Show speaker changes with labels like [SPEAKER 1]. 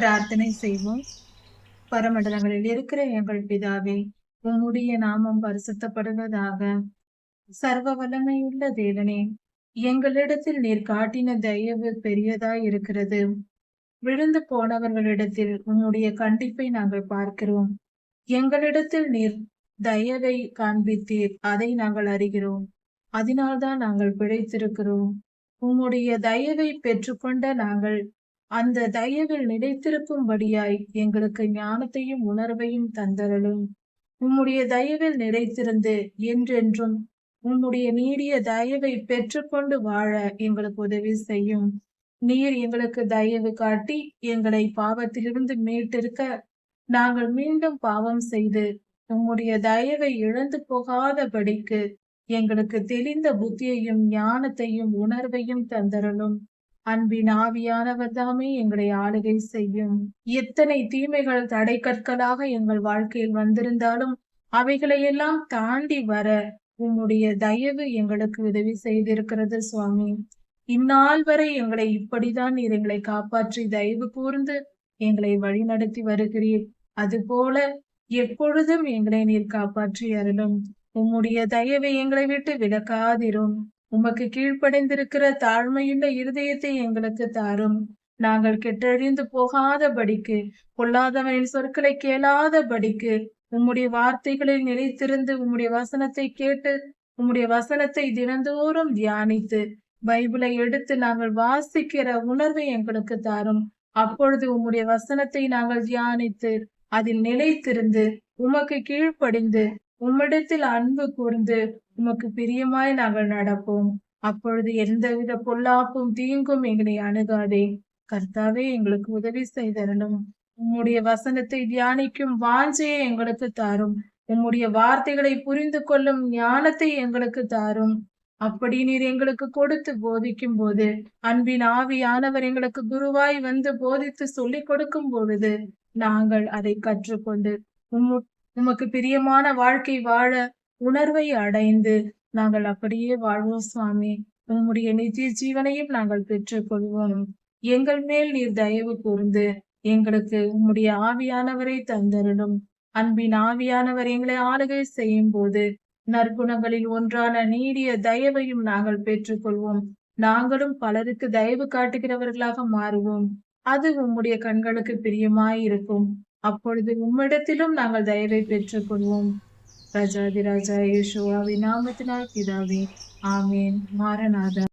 [SPEAKER 1] பிரார்த்தனை செய்வோம். பரமண்டலங்களில் இருக்கிற எங்கள் பிதாவே உம்முடைய நாமம் பரிசுத்தப்படுவதாக. சர்வ வல்லமையுள்ள தேவனே எங்களிடத்தில் நீர் காட்டின தயவு பெரியதாய் இருக்கிறது. விழுந்து போனவர்களிடத்தில் உம்முடைய கண்டிப்பை நாங்கள் பார்க்கிறோம். எங்களிடத்தில் நீர் தயவை காண்பித்தீர் அதை நாங்கள் அறிகிறோம். அதனால்தான் நாங்கள் பிழைத்திருக்கிறோம். உம்முடைய தயவை பெற்றுக்கொண்ட நாங்கள் அந்த தயவில் நிலைத்திருக்கும்படியாய் எங்களுக்கு ஞானத்தையும் உணர்வையும் தந்தரலும் உம்முடைய தயவில் நிறைத்திருந்து என்றென்றும் உம்முடைய நீடிய தயவை பெற்றுக்கொண்டு வாழ எங்களுக்கு உதவி செய்யும். நீர் எங்களுக்கு தயவு காட்டி எங்களை பாவத்திலிருந்து மீட்டிருக்க நாங்கள் மீண்டும் பாவம் செய்து உம்முடைய தயவை இழந்து போகாதபடிக்கு எங்களுக்கு தெளிந்த புத்தியையும் ஞானத்தையும் உணர்வையும் தந்தரலும் அன்பின் ஆவியானவர் தாமே எங்களை ஆளுகை செய்யும். எத்தனை தீமைகள் தடை கற்களாக எங்கள் வாழ்க்கையில் வந்திருந்தாலும் அவைகளையெல்லாம் தாண்டி வர உம்முடைய தயவு எங்களுக்கு உதவி செய்திருக்கிறது சுவாமி. இந்நாள் வரை எங்களை இப்படிதான் நீர் எங்களை காப்பாற்றி தயவு கூர்ந்து எங்களை வழிநடத்தி வருகிறீர். அதுபோல எப்பொழுதும் எங்களை நீர் காப்பாற்றி அருளும். உம்முடைய தயவை எங்களை விட்டு விலக்காதிரும். உமக்கு கீழ்ப்படைந்திருக்கிற தாழ்மையுள்ள இருதயத்தை எங்களுக்கு தாரும். நாங்கள் கெட்டழிந்து போகாதபடிக்கு பொல்லாதவனின் சொற்களை கேளாதபடிக்கு உம்முடைய வார்த்தைகளில் நிலைத்திருந்து உம்முடைய வசனத்தை கேட்டு உம்முடைய வசனத்தை தினந்தோறும் தியானித்து பைபிளை எடுத்து நாங்கள் வாசிக்கிற உணர்வை எங்களுக்கு தாரும். அப்பொழுது உம்முடைய வசனத்தை நாங்கள் தியானித்து அதில் நிலைத்திருந்து உமக்கு கீழ்ப்படிந்து உம்மிடத்தில் அன்பு கூர்ந்து உமக்கு பிரியமாய் நாங்கள் நடப்போம். அப்பொழுது எந்தவித பொல்லாப்பும் தீங்கும் எங்களை அணுகாதே. கர்த்தாவே எங்களுக்கு உதவி செய்தரணும் உம்முடைய வசனத்தை தியானிக்கும் வாஞ்சையை எங்களுக்கு தாரும். உம்முடைய வார்த்தைகளை புரிந்து கொள்ளும் ஞானத்தை எங்களுக்கு தாரும். அப்படி நீர் எங்களுக்கு கொடுத்து போதிக்கும் போது அன்பின் ஆவியானவர் எங்களுக்கு குருவாய் வந்து போதித்து சொல்லிக் கொடுக்கும் பொழுது நாங்கள் அதை கற்றுக்கொண்டு உம்மு உமக்கு பிரியமான வாழ்க்கை வாழ உணர்வை அடைந்து நாங்கள் அப்படியே வாழ்வோம் சுவாமி. உம்முடைய நித்திய ஜீவனையும் நாங்கள் பெற்றுக் கொள்வோம் எங்கள் மேல் நீர் தயவு கூர்ந்து எங்களுக்கு உம்முடைய ஆவியானவரை தந்தருளும். அன்பின் ஆவியானவர் எங்களை ஆளுகை செய்யும் போது நற்குணங்களில் ஒன்றான நீடிய தயவையும் நாங்கள் பெற்றுக்கொள்வோம். நாங்களும் பலருக்கு தயவு காட்டுகிறவர்களாக மாறுவோம். அது உம்முடைய கண்களுக்கு பிரியமாயிருக்கும். அப்பொழுது உம்மிடத்திலும் நாங்கள் தயவை பெற்றுக்கொள்வோம். രാജാതിരാജായ യേശുവാവിനാമത്തിനാൽ പിതാവേ ആമേൻ. മാരനാഥ